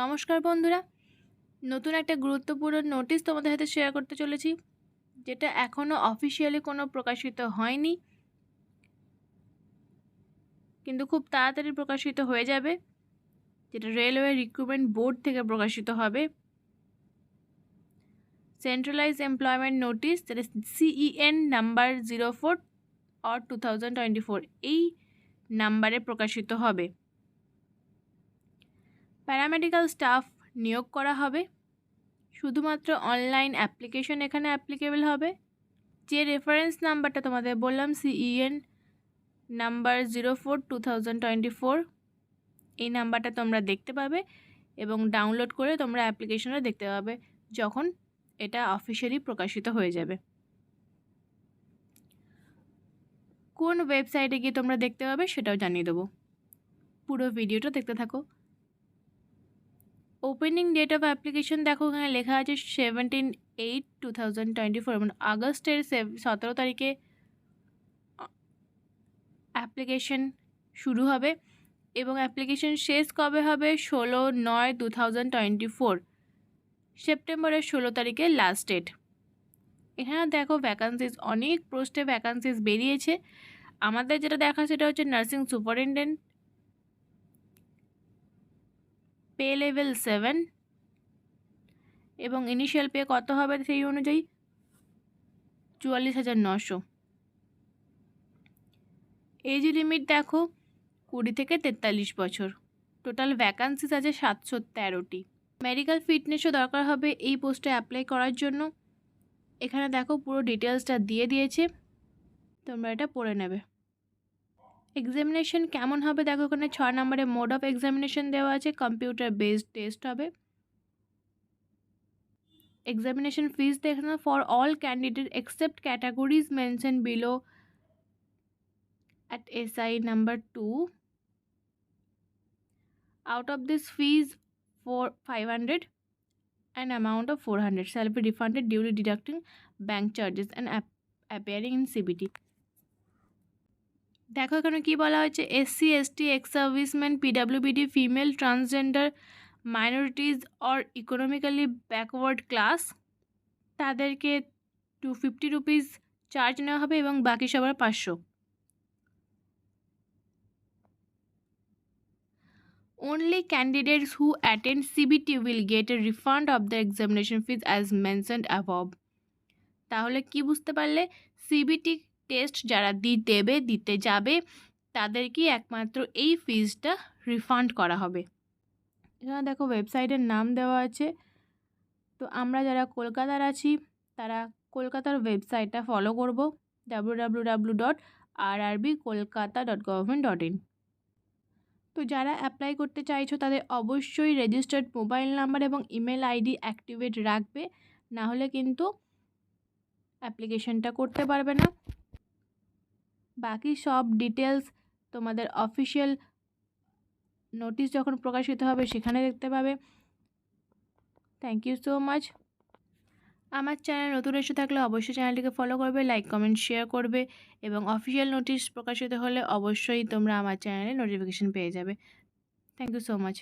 নমস্কার বন্ধুরা। নতুন একটা গুরুত্বপূর্ণ নোটিশ তোমাদের সাথে শেয়ার করতে চলেছি, যেটা এখনও অফিসিয়ালি কোনো প্রকাশিত হয়নি। কিন্তু খুব তাড়াতাড়ি প্রকাশিত হয়ে যাবে, যেটা রেলওয়ে রিক্রুটমেন্ট বোর্ড থেকে প্রকাশিত হবে। সেন্ট্রালাইজ এমপ্লয়মেন্ট নোটিশ যেটা CEN number zero four or two thousand twenty four এই নাম্বারে প্রকাশিত হবে। প্যারামেডিক্যাল স্টাফ নিয়োগ করা হবে। শুধুমাত্র অনলাইন অ্যাপ্লিকেশন এখানে অ্যাপ্লিকেবল হবে। যে রেফারেন্স নাম্বারটা তোমাদের বললাম CEN number zero four two thousand twenty four এই নাম্বারটা তোমরা দেখতে পাবে এবং ডাউনলোড করে তোমরা অ্যাপ্লিকেশনটা দেখতে পাবে যখন এটা অফিসিয়ালি প্রকাশিত হয়ে যাবে। কোন ওয়েবসাইটে গিয়ে তোমরা দেখতে পাবে সেটাও জানিয়ে দেবো। পুরো ভিডিওটা দেখতে থাকো। ওপেনিং ডেট অফ অ্যাপ্লিকেশন দেখো, এখানে লেখা আছে seventeen eight two thousand twenty four মানে আগস্টের সতেরো তারিখে অ্যাপ্লিকেশন শুরু হবে এবং অ্যাপ্লিকেশন শেষ কবে হবে? ষোলো নয় টু থাউজেন্ড টোয়েন্টি ফোর সেপ্টেম্বরের ষোলো তারিখে লাস্ট ডেট এখানে দেখো ভ্যাকান্সিস অনেক পোস্টে ভ্যাকান্সিস বেরিয়েছে। আমাদের যেটা দেখা সেটা হচ্ছে nursing superintendent pay level seven এবং ইনিশিয়াল পে কত হবে সেই অনুযায়ী? চুয়াল্লিশ হাজার নশো এজ লিমিট দেখো, কুড়ি থেকে তেতাল্লিশ বছর। টোটাল ভ্যাকান্সিস আছে সাতশো তেরোটি। মেডিকেল ফিটনেসও দরকার হবে এই পোস্টে অ্যাপ্লাই করার জন্য। এখানে দেখো পুরো ডিটেলসটা দিয়ে দিয়েছে। তোমরা এটা পড়ে নেবে। এক্সামিনেশন কেমন হবে দেখো ওখানে ছ নম্বরে মোড অফ এক্সামিনেশন দেওয়া আছে কম্পিউটার বেসড টেস্ট হবে এক্সামিনেশন ফিস দেখো for all candidate except categories mention below at SI number 2 out of this fees for 500 an amount of 400 shall be refunded duly deducting bank charges and ap appearing in CBT দেখো এখানে কি বলা হয়েছে? SC ST ex serviceman PWBD female transgender minorities or economically backward class তাদেরকে two fifty rupees charge নেওয়া হবে এবং বাকি সবার পাঁচশো। Only candidates who attend CBT will get a refund of the examination fees as mentioned above. তাহলে কি বুঝতে পারলে? সিবিটি টেস্ট যারা দি, দেবে, দিতে যাবে, তাদেরকে একমাত্র এই ফিজটা রিফান্ড করা হবে। এখানে দেখো ওয়েবসাইটের নাম দেওয়া আছে। তো আমরা যারা কলকাতার আছি, তারা কলকাতার ওয়েবসাইটটা ফলো করব। W W dot R Kolkata dot government dot in তো যারা অ্যাপ্লাই করতে চাইছো, তাদের অবশ্যই রেজিস্টার্ড মোবাইল নাম্বার এবং ইমেল আইডি অ্যাক্টিভেট রাখবে। না হলে কিন্তু অ্যাপ্লিকেশনটা করতে পারবে না। বাকি সব ডিটেলস তোমাদের অফিসিয়াল নোটিশ যখন প্রকাশিত হবে সেখানে দেখতে পাবে। থ্যাংক ইউ সো মাচ আমার চ্যানেল নতুন এসে থাকলে অবশ্যই চ্যানেলটিকে ফলো করবে লাইক কমেন্ট শেয়ার করবে এবং অফিসিয়াল নোটিশ প্রকাশিত হলে অবশ্যই তোমরা আমার চ্যানেলে নোটিফিকেশান পেয়ে যাবে। Thank you so much